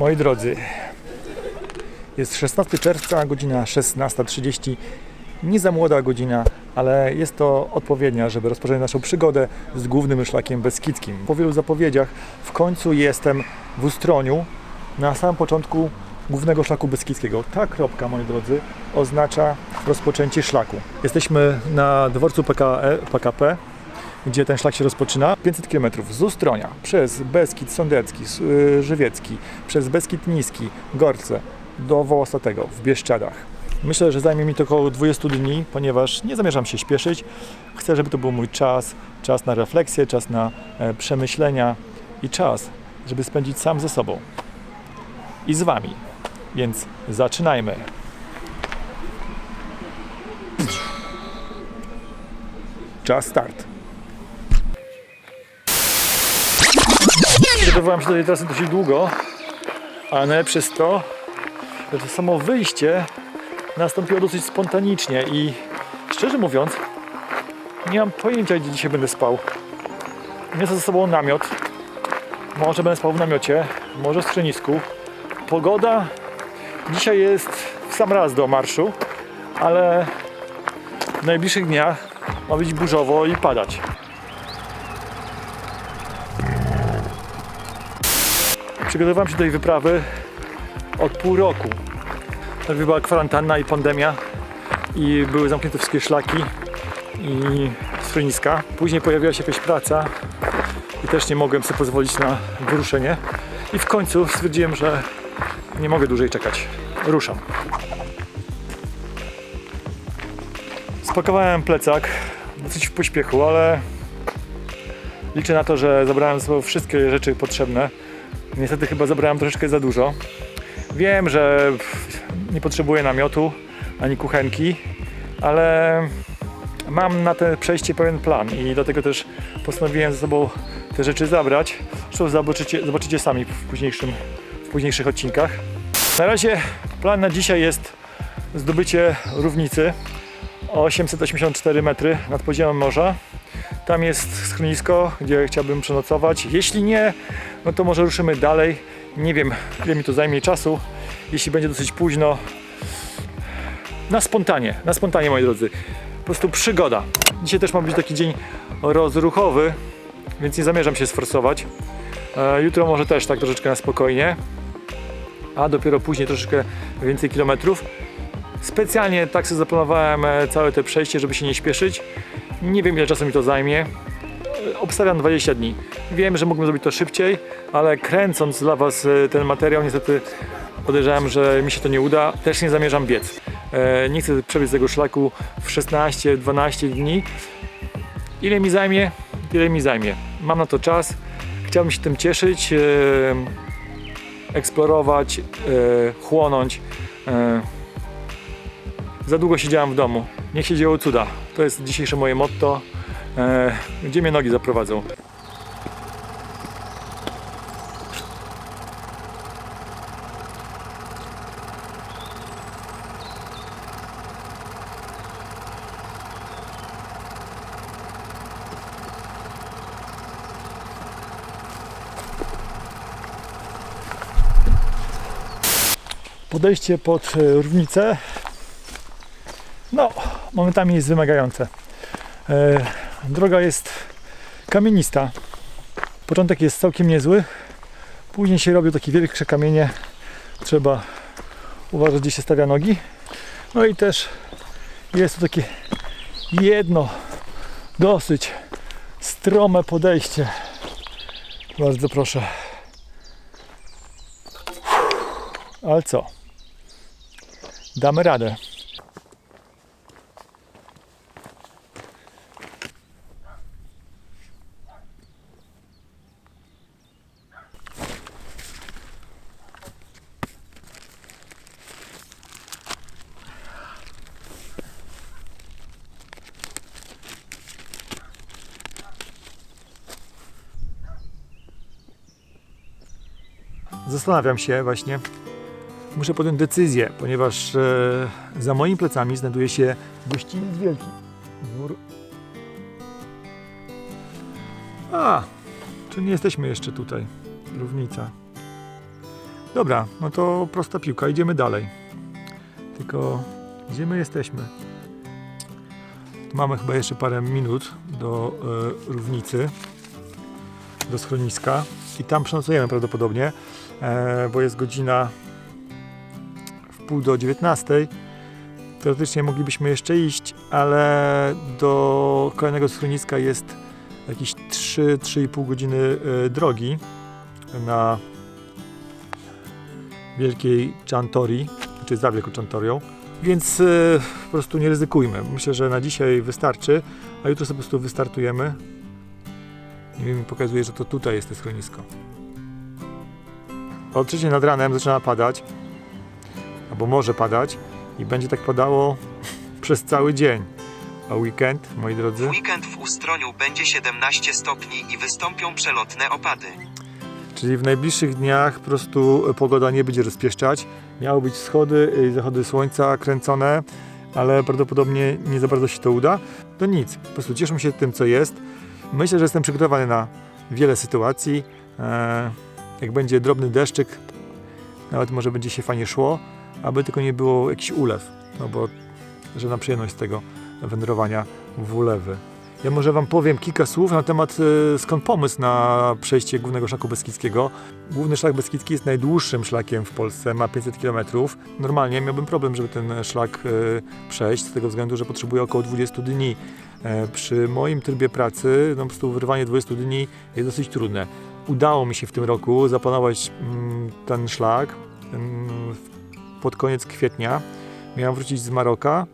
Moi drodzy, jest 16 czerwca, godzina 16.30. Nie za młoda godzina, ale jest to odpowiednia, żeby rozpocząć naszą przygodę z głównym szlakiem beskidzkim. Po wielu zapowiedziach w końcu jestem w Ustroniu, na samym początku głównego szlaku beskidzkiego. Ta kropka, moi drodzy, oznacza rozpoczęcie szlaku. Jesteśmy na dworcu PKE, PKP, gdzie ten szlak się rozpoczyna. 500 km z Ustronia przez Beskid Sądecki, y, Żywiecki, przez Beskid Niski, Gorce do Wołosatego w Bieszczadach. Myślę, że zajmie mi to około 20 dni, ponieważ nie zamierzam się śpieszyć. Chcę, żeby to był mój czas, czas na refleksję, czas na e, przemyślenia i czas, żeby spędzić sam ze sobą i z Wami. Więc zaczynajmy. Czas start. Przygotowywałem się do tej trasy dosyć długo, ale najlepsze jest to, że to samo wyjście nastąpiło dosyć spontanicznie i szczerze mówiąc, nie mam pojęcia, gdzie dzisiaj będę spał. Niosę ze sobą namiot. Może będę spał w namiocie, może w schronisku. Pogoda dzisiaj jest w sam raz do marszu, ale w najbliższych dniach ma być burzowo i padać. Przygotowywałem się do tej wyprawy od pół roku. Najpierw była kwarantanna i pandemia i były zamknięte wszystkie szlaki i schroniska. Później pojawiła się jakaś praca i też nie mogłem sobie pozwolić na wyruszenie. I w końcu stwierdziłem, że nie mogę dłużej czekać. Ruszam. Spakowałem plecak dosyć w pośpiechu, ale liczę na to, że zabrałem ze sobą wszystkie rzeczy potrzebne. Niestety chyba zabrałem troszeczkę za dużo. Wiem, że nie potrzebuję namiotu ani kuchenki, ale mam na to przejście pewien plan i dlatego też postanowiłem ze sobą te rzeczy zabrać. Zresztą zobaczycie, zobaczycie sami w, późniejszym, w późniejszych odcinkach. Na razie plan na dzisiaj jest zdobycie równicy 884 metry nad poziomem morza. Tam jest schronisko, gdzie chciałbym przenocować. Jeśli nie, no to może ruszymy dalej. Nie wiem, ile mi to zajmie czasu. Jeśli będzie dosyć późno, na spontanie, na spontanie moi drodzy. Po prostu przygoda. Dzisiaj też ma być taki dzień rozruchowy, więc nie zamierzam się sforsować. E, jutro może też tak troszeczkę na spokojnie, a dopiero później troszeczkę więcej kilometrów. Specjalnie tak sobie zaplanowałem e, całe te przejście, żeby się nie śpieszyć. Nie wiem ile czasu mi to zajmie. Obstawiam 20 dni. Wiem, że mógłbym zrobić to szybciej, ale kręcąc dla Was e, ten materiał, niestety podejrzewam, że mi się to nie uda. Też nie zamierzam biec. E, Nie chcę przebiec tego szlaku w 16-12 dni. Ile mi zajmie? Ile mi zajmie. Mam na to czas. Chciałbym się tym cieszyć, e, eksplorować, chłonąć. Za długo siedziałem w domu. Niech się dzieją cuda. To jest dzisiejsze moje motto. E, Gdzie mnie nogi zaprowadzą. Podejście pod e, równicę no, momentami jest wymagające. E, droga jest kamienista. Początek jest całkiem niezły. Później się robią takie wielkie kamienie. Trzeba uważać, gdzie się stawia nogi. No i też jest tu takie jedno dosyć strome podejście. Bardzo proszę. Ale co? Damy radę. Zastanawiam się właśnie. Muszę podjąć decyzję, ponieważ e, za moimi plecami znajduje się gościniec wielki. Dwór... A, czy nie jesteśmy jeszcze tutaj? Równica. Dobra, no to prosta piłka, idziemy dalej. Tylko gdzie my jesteśmy? Mamy chyba jeszcze parę minut do e, równicy, do schroniska i tam przenocujemy prawdopodobnie, bo jest godzina w pół do 19. Teoretycznie moglibyśmy jeszcze iść, ale do kolejnego schroniska jest jakieś 3-3,5 godziny e, drogi na wielkiej Chantori, czy za wielką Chantorią, więc e, po prostu nie ryzykujmy. Myślę, że na dzisiaj wystarczy, a jutro sobie po prostu wystartujemy. Wiem, mi pokazuje, że to tutaj jest to schronisko. O trzeciej nad ranem zaczyna padać, albo może padać i będzie tak padało przez cały dzień. A weekend, moi drodzy? W weekend w Ustroniu będzie 17 stopni i wystąpią przelotne opady. Czyli w najbliższych dniach po prostu pogoda nie będzie rozpieszczać. Miały być wschody i zachody słońca kręcone, ale prawdopodobnie nie za bardzo się to uda. To nic, po prostu cieszmy się tym, co jest. Myślę, że jestem przygotowany na wiele sytuacji. E, Jak będzie drobny deszczyk, nawet może będzie się fajnie szło, aby tylko nie było jakiś ulew, no bo żadna przyjemność z tego wędrowania w ulewy. Ja może Wam powiem kilka słów na temat e, skąd pomysł na przejście Głównego Szlaku Beskidzkiego. Główny Szlak Beskidzki jest najdłuższym szlakiem w Polsce, ma 500 km. Normalnie miałbym problem, żeby ten szlak e, przejść, z tego względu, że potrzebuje około 20 dni. E, Przy moim trybie pracy no, po prostu wyrwanie 20 dni jest dosyć trudne. Udało mi się w tym roku zaplanować mm, ten szlak pod koniec kwietnia. Miałem wrócić z Maroka,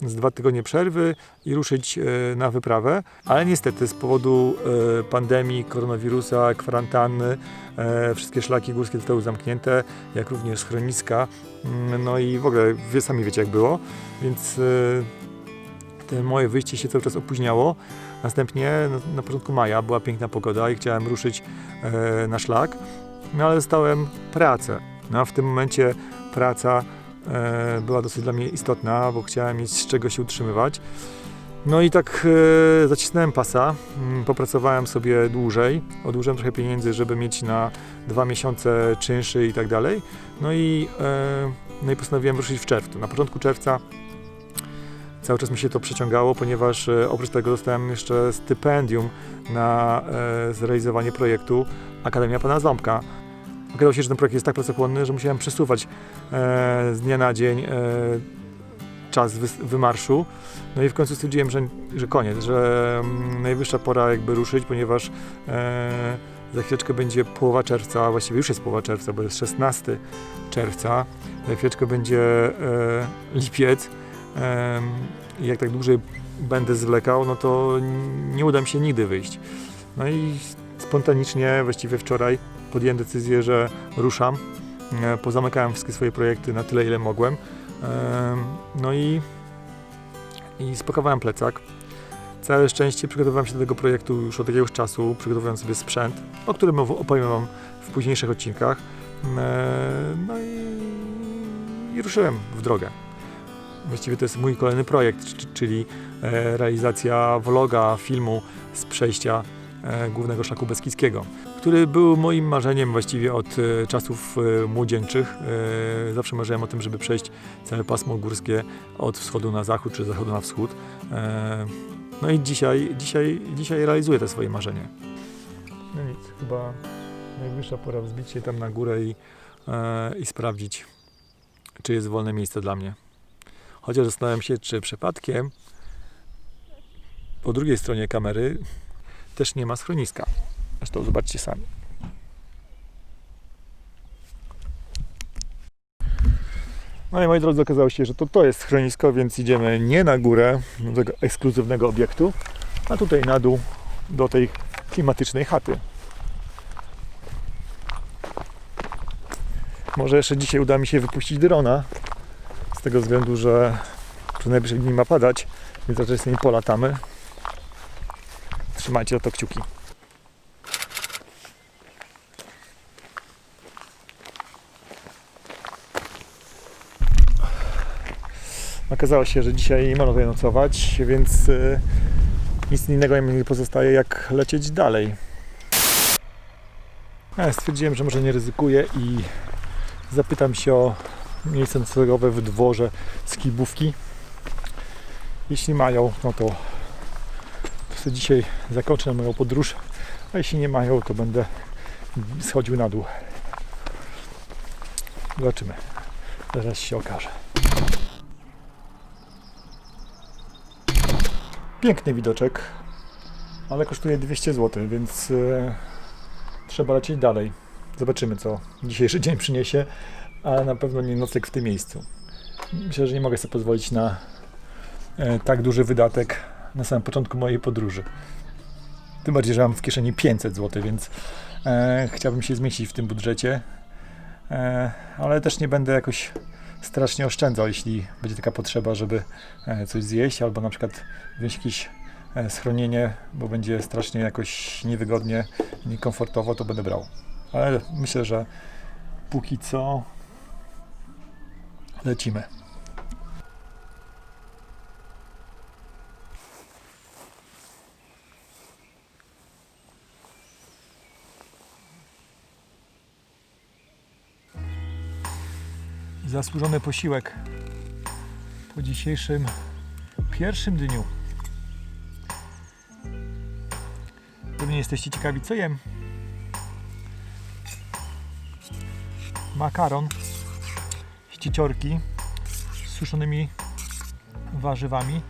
z dwa tygodnie przerwy i ruszyć e, na wyprawę, ale niestety z powodu e, pandemii, koronawirusa, kwarantanny, e, wszystkie szlaki górskie zostały zamknięte, jak również schroniska, Mm, no i w ogóle wy sami wiecie jak było, więc moje wyjście się cały czas opóźniało. Następnie na, na początku maja była piękna pogoda i chciałem ruszyć e, na szlak, no ale dostałem pracę. No, a w tym momencie praca e, była dosyć dla mnie istotna, bo chciałem mieć z czego się utrzymywać. No i tak e, zacisnąłem pasa, mm, popracowałem sobie dłużej, odłożyłem trochę pieniędzy, żeby mieć na dwa miesiące czynszy i tak dalej. No i, e, no i postanowiłem ruszyć w czerwcu. Na początku czerwca cały czas mi się to przeciągało, ponieważ e, oprócz tego dostałem jeszcze stypendium na e, zrealizowanie projektu Akademia Pana Ząbka. Okazało się, że ten projekt jest tak pracochłonny, że musiałem przesuwać e, z dnia na dzień czas wy, wymarszu. No i w końcu stwierdziłem, że, że koniec, że mm, najwyższa pora jakby ruszyć, ponieważ za chwileczkę będzie połowa czerwca, a właściwie już jest połowa czerwca, bo jest 16 czerwca. Za chwileczkę będzie lipiec. Jak tak dłużej będę zwlekał, no to nie uda mi się nigdy wyjść. No i spontanicznie, właściwie wczoraj, podjąłem decyzję, że ruszam. E, Pozamykałem wszystkie swoje projekty na tyle, ile mogłem. No i, i spakowałem plecak. Całe szczęście przygotowywałem się do tego projektu już od jakiegoś czasu, przygotowując sobie sprzęt, o którym opowiem Wam w późniejszych odcinkach. No i, i ruszyłem w drogę. Właściwie to jest mój kolejny projekt, czyli e, realizacja vloga, filmu z przejścia e, Głównego Szlaku Beskidzkiego, który był moim marzeniem właściwie od e, czasów młodzieńczych. Zawsze marzyłem o tym, żeby przejść całe pasmo górskie od wschodu na zachód, czy zachodu na wschód. No i dzisiaj, dzisiaj, dzisiaj realizuję to swoje marzenie. No nic, chyba najwyższa pora wzbić się tam na górę i, i sprawdzić, czy jest wolne miejsce dla mnie. Chociaż zastanawiam się, czy przypadkiem po drugiej stronie kamery też nie ma schroniska. Zresztą zobaczcie sami. No i moi drodzy, okazało się, że to, to jest schronisko, więc idziemy nie na górę do tego ekskluzywnego obiektu, a tutaj na dół do tej klimatycznej chaty. Może jeszcze dzisiaj uda mi się wypuścić drona, tego względu, że przez najbliższe dni ma padać, więc raczej z nimi polatamy. Trzymajcie za to kciuki. Okazało się, że dzisiaj nie można tutaj nocować, więc y, nic innego mi nie pozostaje jak lecieć dalej. Ja stwierdziłem, że może nie ryzykuję i Zapytam się o miejsce noclegowe w dworze Skibówki. Jeśli mają, no to, to sobie dzisiaj zakończę moją podróż, a jeśli nie mają, to będę schodził na dół. Zobaczymy. Zaraz się okaże. Piękny widoczek, ale kosztuje 200 zł, więc e, trzeba lecieć dalej. Zobaczymy, co dzisiejszy dzień przyniesie, ale na pewno nie nocleg w tym miejscu. Myślę, że nie mogę sobie pozwolić na e, tak duży wydatek na samym początku mojej podróży. Tym bardziej, że mam w kieszeni 500 zł, więc e, chciałbym się zmieścić w tym budżecie, e, ale też nie będę jakoś strasznie oszczędzał, jeśli będzie taka potrzeba, żeby e, coś zjeść, albo na przykład wziąć jakieś e, schronienie, bo będzie strasznie jakoś niewygodnie, niekomfortowo, to będę brał. Ale myślę, że póki co lecimy. Zasłużony posiłek po dzisiejszym pierwszym dniu. Pewnie jesteście ciekawi, co jem. Makaron, ściciorki z suszonymi warzywami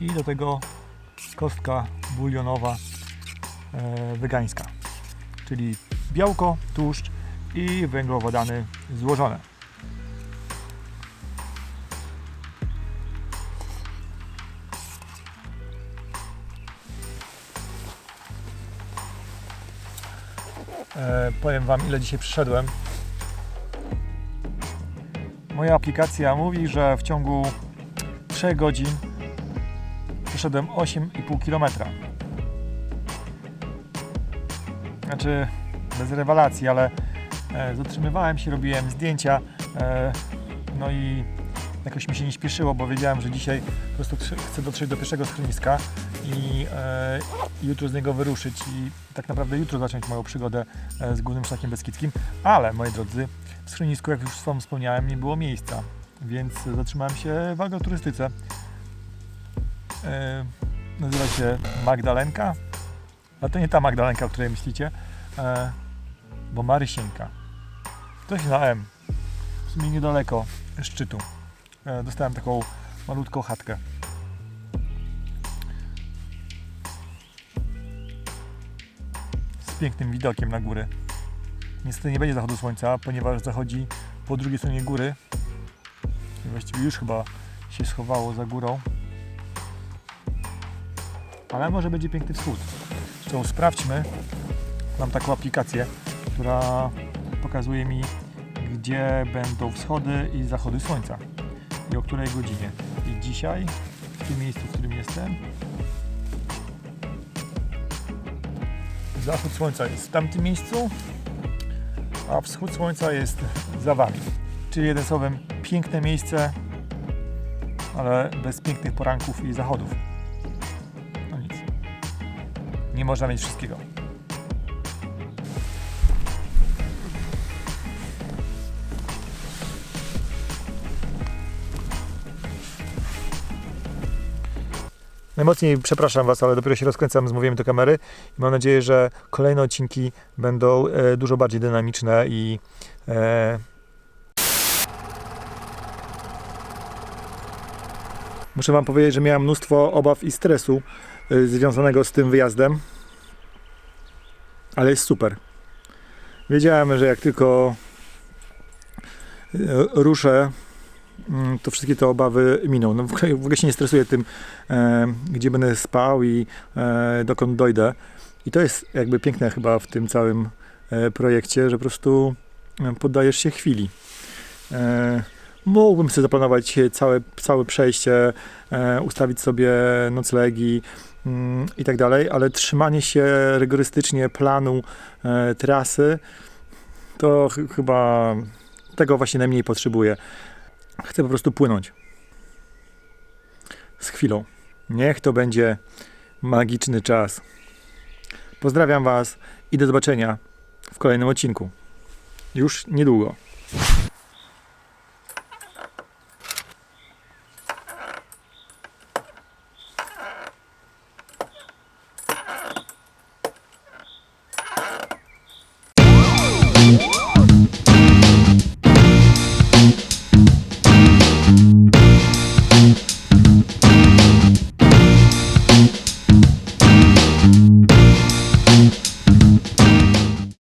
i do tego kostka bulionowa e, wegańska, czyli białko, tłuszcz i węglowodany złożone. E, powiem Wam, ile dzisiaj przyszedłem. Moja aplikacja mówi, że w ciągu 3 godzin przeszedłem 8,5 km. Znaczy, bez rewelacji, ale e, zatrzymywałem się, robiłem zdjęcia. E, no i jakoś mi się nie śpieszyło, bo wiedziałem, że dzisiaj po prostu chcę dotrzeć do pierwszego schroniska i e, jutro z niego wyruszyć i tak naprawdę jutro zacząć moją przygodę e, z Głównym Szlakiem Beskidzkim. Ale, moi drodzy, w schronisku, jak już Wam wspomniałem, nie było miejsca, więc zatrzymałem się w agroturystyce. E, nazywa się Magdalenka, ale to nie ta Magdalenka, o której myślicie, e, bo Marysienka. Coś na M, w sumie niedaleko szczytu. E, dostałem taką malutką chatkę. Pięknym widokiem na góry. Niestety nie będzie zachodu słońca, ponieważ zachodzi po drugiej stronie góry. I właściwie już chyba się schowało za górą. Ale może będzie piękny wschód. Zresztą sprawdźmy. Mam taką aplikację, która pokazuje mi, gdzie będą wschody i zachody słońca. I o której godzinie. I dzisiaj, w tym miejscu, w którym jestem, Zachód słońca jest w tamtym miejscu, a wschód słońca jest za wami. Czyli jednym słowem piękne miejsce, ale bez pięknych poranków i zachodów. No nic. Nie można mieć wszystkiego. Najmocniej przepraszam Was, ale dopiero się rozkręcam z mówieniem do kamery i mam nadzieję, że kolejne odcinki będą e, dużo bardziej dynamiczne i e, muszę Wam powiedzieć, że miałem mnóstwo obaw i stresu e, związanego z tym wyjazdem, ale jest super. Wiedziałem, że jak tylko e, ruszę to wszystkie te obawy miną. No, w, ogóle, w ogóle się nie stresuję tym, e, gdzie będę spał i e, dokąd dojdę. I to jest jakby piękne chyba w tym całym e, projekcie, że po prostu e, poddajesz się chwili. E, mógłbym sobie zaplanować całe, całe przejście, e, ustawić sobie noclegi mm, i tak dalej, ale trzymanie się rygorystycznie planu e, trasy to ch- chyba tego właśnie najmniej potrzebuję. Chcę po prostu płynąć. Z chwilą. Niech to będzie magiczny czas. Pozdrawiam Was i do zobaczenia w kolejnym odcinku. Już niedługo.